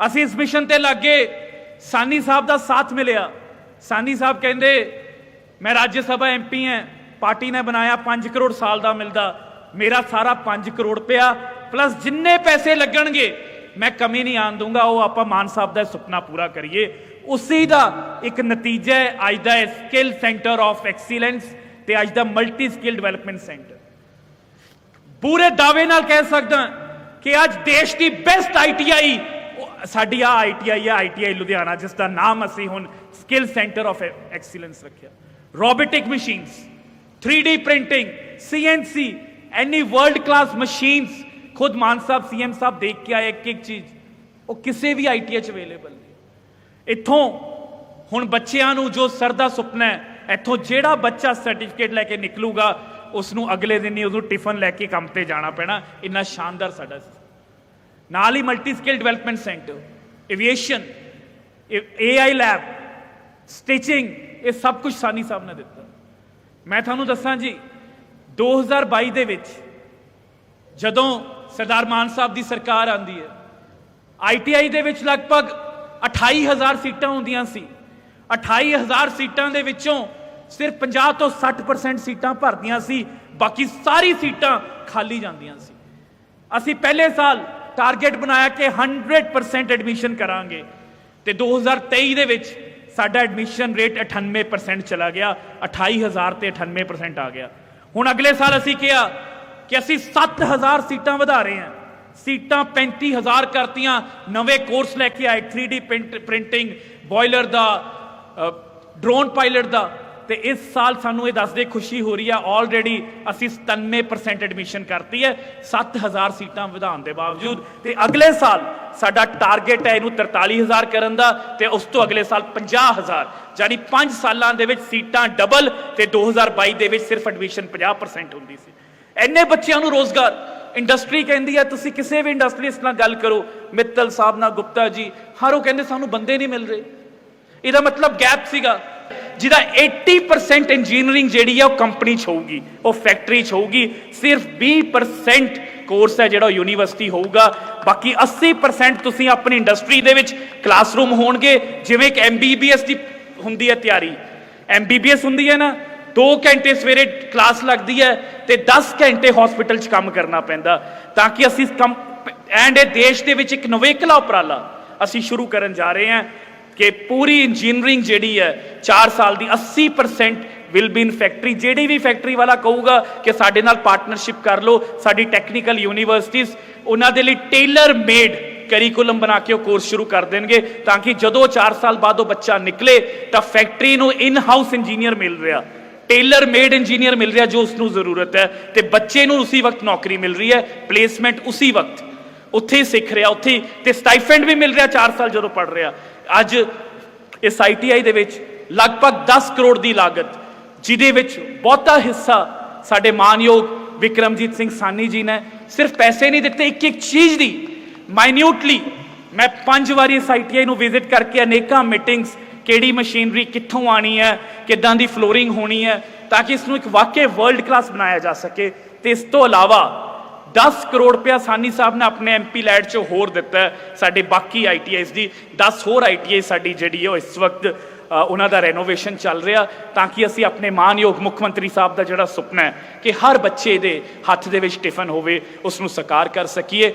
ਅਸੀਂ ਇਸ ਮਿਸ਼ਨ ਤੇ ਲੱਗੇ। ਸਾਨੀ ਸਾਹਿਬ ਦਾ ਸਾਥ ਮਿਲਿਆ। ਸਾਨੀ ਸਾਹਿਬ ਕਹਿੰਦੇ, ਮੈਂ ਰਾਜ ਸਭਾ ਐਮਪੀ ਹਾਂ ਪਾਰਟੀ ਨੇ ਬਣਾਇਆ 5 ਕਰੋੜ ਸਾਲ ਦਾ ਮਿਲਦਾ। ਮੇਰਾ ਸਾਰਾ 5 ਕਰੋੜ ਪਿਆ। ਪਲੱਸ ਜਿੰਨੇ ਪੈਸੇ ਲੱਗਣਗੇ, ਮੈਂ ਕਮੀ ਨਹੀਂ ਆਣ ਦੂੰਗਾ ਉਹ ਆਪਾਂ ਮਾਨ ਸਾਹਿਬ ਦਾ ਸੁਪਨਾ ਪੂਰਾ ਕਰੀਏ। ਉਸੇ ਦਾ ਇੱਕ ਨਤੀਜਾ ਹੈ ਅੱਜ ਦਾ ਸਕਿੱਲ ਸੈਂਟਰ ਆਫ ਐਕਸੀਲੈਂਸ ਤੇ ਅੱਜ ਦਾ ਮਲਟੀ ਸਕਿੱਲ ਡਿਵੈਲਪਮੈਂਟ ਸੈਂਟਰ ਪੂਰੇ ਦਾਅਵੇ ਨਾਲ ਕਹਿ ਸਕਦਾ ਕਿ ਅੱਜ ਦੇਸ਼ ਦੀ ਬੈਸਟ ਆਈਟੀਆਈ ਸਾਡੀ ਆ ਆਈਟੀਆਈ ਹੈ ਆਈਟੀਆਈ ਲੁਧਿਆਣਾ, ਜਿਸ ਦਾ ਨਾਮ ਅਸੀਂ ਹੁਣ ਸਕਿੱਲ ਸੈਂਟਰ ਆਫ ਐਕਸੀਲੈਂਸ ਰੱਖਿਆ। Robotic machines 3D printing CNC ਐਨੀ ਵਰਲਡ ਕਲਾਸ ਮਸ਼ੀਨਸ ਖੁਦ ਮਾਨ ਸਾਹਿਬ ਸੀਐਮ ਸਾਹਿਬ ਦੇਖ ਕੇ ਆਏ ਇੱਕ ਇੱਕ ਚੀਜ਼, ਉਹ ਕਿਸੇ ਵੀ ਆਈਟੀਆਈ ਚ ਅਵੇਲੇਬਲ ਨਹੀਂ। ਇੱਥੋਂ ਹੁਣ ਬੱਚਿਆਂ ਨੂੰ ਜੋ ਸਰ ਦਾ ਸੁਪਨਾ ਹੈ, ਇੱਥੋਂ ਜਿਹੜਾ ਬੱਚਾ ਸਰਟੀਫਿਕੇਟ ਲੈ ਕੇ ਨਿਕਲੂਗਾ ਉਸ ਨੂੰ ਅਗਲੇ ਦਿਨ ਹੀ ਉਹਨੂੰ ਟਿਫਨ ਲੈ ਕੇ ਕੰਮ ਤੇ ਜਾਣਾ ਪੈਣਾ। ਇੰਨਾ ਸ਼ਾਨਦਾਰ ਸਾਡਾ। ਨਾਲ ਹੀ multi skill development centre aviation AI lab stitching ਇਹ ਸਭ ਕੁਝ ਸਾਨੀ ਸਾਹਿਬ ਨੇ ਦਿੱਤਾ। ਮੈਂ ਤੁਹਾਨੂੰ ਦੱਸਾਂ ਜੀ 2022 ਦੇ ਵਿੱਚ ਜਦੋਂ ਸਰਦਾਰ ਮਾਨ ਸਾਹਿਬ ਦੀ ਸਰਕਾਰ ਆਂਦੀ ਹੈ ਆਈਟੀਆਈ ਦੇ ਵਿੱਚ ਲਗਭਗ 28000 ਸੀਟਾਂ ਹੁੰਦੀਆਂ ਸੀ। 28000 ਸੀਟਾਂ ਦੇ ਵਿੱਚੋਂ ਸਿਰਫ 50 ਤੋਂ 60% ਸੀਟਾਂ ਭਰਦੀਆਂ ਸੀ, ਬਾਕੀ ਸਾਰੀ ਸੀਟਾਂ ਖਾਲੀ ਜਾਂਦੀਆਂ ਸੀ। ਅਸੀਂ ਪਹਿਲੇ ਸਾਲ ਟਾਰਗੇਟ ਬਣਾਇਆ ਕਿ 100% ਐਡਮਿਸ਼ਨ ਕਰਾਂਗੇ। ਤੇ 2023 ਦੇ ਵਿੱਚ ਸਾਡਾ ਐਡਮਿਸ਼ਨ ਰੇਟ 98% ਚਲਾ ਗਿਆ 28000 ਤੇ 98% ਆ ਗਿਆ। ਹੁਣ ਅਗਲੇ ਸਾਲ ਅਸੀਂ ਕਿਹਾ ਕਿ ਅਸੀਂ 7000 ਸੀਟਾਂ ਵਧਾ ਰਹੇ ਹਾਂ। ਸੀਟਾਂ 35000 ਕਰਤੀਆਂ, ਨਵੇਂ ਕੋਰਸ ਲੈ ਕੇ ਆਏ 3D ਪ੍ਰਿੰਟਿੰਗ ਬੋਇਲਰ ਦਾ ਡਰੋਨ ਪਾਇਲਟ ਦਾ। ਤੇ ਇਸ ਸਾਲ ਸਾਨੂੰ ਇਹ ਦੱਸਦੇ ਖੁਸ਼ੀ ਹੋ ਰਹੀ ਹੈ ਆਲਰੇਡੀ ਅਸੀਂ 97% ਐਡਮਿਸ਼ਨ ਕਰਤੀ ਹੈ 7000 ਸੀਟਾਂ ਵਧਾਉਣ ਦੇ ਬਾਵਜੂਦ। ਤੇ ਅਗਲੇ ਸਾਲ ਸਾਡਾ ਟਾਰਗੇਟ ਹੈ ਇਹਨੂੰ 43000 ਕਰਨ ਦਾ, ਤੇ ਉਸ ਤੋਂ ਅਗਲੇ ਸਾਲ 50000 ਯਾਨੀ 5 ਸਾਲਾਂ ਦੇ ਵਿੱਚ ਸੀਟਾਂ ਡਬਲ ਤੇ 2022 ਦੇ ਵਿੱਚ ਸਿਰਫ ਐਡਮਿਸ਼ਨ 50% ਹੁੰਦੀ ਸੀ। ਇੰਨੇ ਬੱਚਿਆਂ ਨੂੰ ਰੋਜ਼ਗਾਰ। ਇੰਡਸਟਰੀ ਕਹਿੰਦੀ ਹੈ, ਤੁਸੀਂ ਕਿਸੇ ਵੀ ਇੰਡਸਟਰੀ ਇਸ ਨਾਲ ਗੱਲ ਕਰੋ। ਮਿੱਤਲ ਸਾਹਿਬ ਨਾਲ ਗੁਪਤਾ ਜੀ, ਹਰ ਉਹ ਕਹਿੰਦੇ ਸਾਨੂੰ ਬੰਦੇ ਨਹੀਂ ਮਿਲ ਰਹੇ। ਇਹਦਾ ਮਤਲਬ ਗੈਪ ਸੀਗਾ। ਜਿਹਦਾ 80% ਇੰਜੀਨੀਅਰਿੰਗ ਜਿਹੜੀ ਆ ਉਹ ਕੰਪਨੀ 'ਚ ਹੋਊਗੀ, ਉਹ ਫੈਕਟਰੀ 'ਚ ਹੋਊਗੀ, ਸਿਰਫ 20% ਕੋਰਸ ਹੈ ਜਿਹੜਾ ਯੂਨੀਵਰਸਿਟੀ ਹੋਊਗਾ, ਬਾਕੀ 80% ਤੁਸੀਂ ਆਪਣੀ ਇੰਡਸਟਰੀ ਦੇ ਵਿੱਚ ਕਲਾਸਰੂਮ ਹੋਣਗੇ, ਜਿਵੇਂ ਕਿ ਐਮਬੀਬੀਐਸ ਦੀ ਹੁੰਦੀ ਹੈ ਤਿਆਰੀ। ਐਮਬੀਬੀਐਸ ਹੁੰਦੀ ਹੈ ਨਾ 2 ਘੰਟੇ ਸਵੇਰੇ ਕਲਾਸ ਲੱਗਦੀ ਹੈ ਤੇ 10 ਘੰਟੇ ਹਸਪੀਟਲ 'ਚ ਕੰਮ ਕਰਨਾ ਪੈਂਦਾ, ਤਾਂ ਕਿ ਅਸੀਂ ਐਂਡ ਇਹ ਦੇਸ਼ ਦੇ ਵਿੱਚ ਇੱਕ ਨਵੇਕਲਾ ਉਪਰਾਲਾ ਅਸੀਂ ਸ਼ੁਰੂ ਕਰਨ ਜਾ ਰਹੇ ਹਾਂ। ਕਿ ਪੂਰੀ ਇੰਜੀਨੀਅਰਿੰਗ ਜਿਹੜੀ ਹੈ 4 ਸਾਲ ਦੀ 80% ਵਿਲ ਬੀ ਇਨ ਫੈਕਟਰੀ ਜਿਹੜੀ ਵੀ ਫੈਕਟਰੀ ਵਾਲਾ ਕਹੂਗਾ ਕਿ ਸਾਡੇ ਨਾਲ ਪਾਰਟਨਰਸ਼ਿਪ ਕਰ ਲਓ, ਸਾਡੀ ਟੈਕਨੀਕਲ ਯੂਨੀਵਰਸਿਟੀਜ਼ ਉਹਨਾਂ ਦੇ ਲਈ ਟੇਲਰ ਮੇਡ ਕਰਿਕੂਲਮ ਬਣਾ ਕੇ ਉਹ ਕੋਰਸ ਸ਼ੁਰੂ ਕਰ ਦੇਣਗੇ, ਤਾਂ ਕਿ ਜਦੋਂ 4 ਸਾਲ ਬਾਅਦ ਉਹ ਬੱਚਾ ਨਿਕਲੇ, ਤਾਂ ਫੈਕਟਰੀ ਨੂੰ ਇਨ ਹਾਊਸ ਇੰਜੀਨੀਅਰ ਮਿਲ ਰਿਹਾ। ਟੇਲਰ ਮੇਡ ਇੰਜੀਨੀਅਰ ਮਿਲ ਰਿਹਾ ਜੋ ਉਸ ਨੂੰ ਜ਼ਰੂਰਤ ਹੈ, ਤੇ ਬੱਚੇ ਨੂੰ ਉਸੇ ਵਕਤ ਨੌਕਰੀ ਮਿਲ ਰਹੀ ਹੈ ਪਲੇਸਮੈਂਟ ਉਸੇ ਵਕਤ। ਉੱਥੇ ਹੀ ਸਿੱਖ ਰਿਹਾ, ਉੱਥੇ ਹੀ ਤੇ ਸਟਾਈਫੈਂਡ ਵੀ ਮਿਲ ਰਿਹਾ 4 ਸਾਲ ਜਦੋਂ ਪੜ ਰਿਹਾ। ਅੱਜ ਇਸ ਆਈਟੀਆਈ ਦੇ ਵਿੱਚ ਲਗਭਗ 10 ਕਰੋੜ ਦੀ ਲਾਗਤ, ਜਿਹਦੇ ਵਿੱਚ ਬਹੁਤਾ ਹਿੱਸਾ ਸਾਡੇ ਮਾਨਯੋਗ ਵਿਕਰਮਜੀਤ ਸਿੰਘ ਸਾਨੀ ਜੀ ਨੇ ਸਿਰਫ ਪੈਸੇ ਨਹੀਂ ਦਿੱਤੇ ਇੱਕ ਇੱਕ ਚੀਜ਼ ਦੀ। ਮਾਈਨਿਊਟਲੀ ਮੈਂ ਪੰਜ ਵਾਰੀ ਇਸ ਆਈਟੀਆਈ ਨੂੰ ਵਿਜ਼ਿਟ ਕਰਕੇ ਅਨੇਕਾਂ ਮੀਟਿੰਗਸ ਕਿਹੜੀ ਮਸ਼ੀਨਰੀ ਕਿੱਥੋਂ ਆਣੀ ਹੈ, ਕਿੱਦਾਂ ਦੀ ਫਲੋਰਿੰਗ ਹੋਣੀ ਹੈ, ਤਾਂ ਕਿ ਇਸ ਨੂੰ ਇੱਕ ਵਾਕਈ ਵਰਲਡ ਕਲਾਸ ਬਣਾਇਆ ਜਾ ਸਕੇ। ਤੇ ਇਸ ਤੋਂ ਇਲਾਵਾ 10 ਕਰੋੜ ਰੁਪਇਆ ਸਾਨੀ ਸਾਹਿਬ ਨੇ ਆਪਣੇ ਐਮਪੀ ਲੈਡ 'ਚ ਹੋਰ ਦਿੱਤਾ ਸਾਡੇ ਬਾਕੀ ਆਈਟੀਆਈਸ ਦੀ। 10 ਹੋਰ ਆਈਟੀਆਈ ਸਾਡੀ ਜਿਹੜੀ ਹੈ ਉਹ ਇਸ ਵਕਤ ਉਹਨਾਂ ਦਾ ਰੈਨੋਵੇਸ਼ਨ ਚੱਲ ਰਿਹਾ, ਤਾਂ ਕਿ ਅਸੀਂ ਆਪਣੇ ਮਾਨਯੋਗ ਮੁੱਖ ਮੰਤਰੀ ਸਾਹਿਬ ਦਾ ਜਿਹੜਾ ਸੁਪਨਾ ਹੈ ਕਿ ਹਰ ਬੱਚੇ ਦੇ ਹੱਥ ਦੇ ਵਿੱਚ ਟਿਫਨ ਹੋਵੇ, ਉਸ ਨੂੰ ਸਾਕਾਰ ਕਰ ਸਕੀਏ।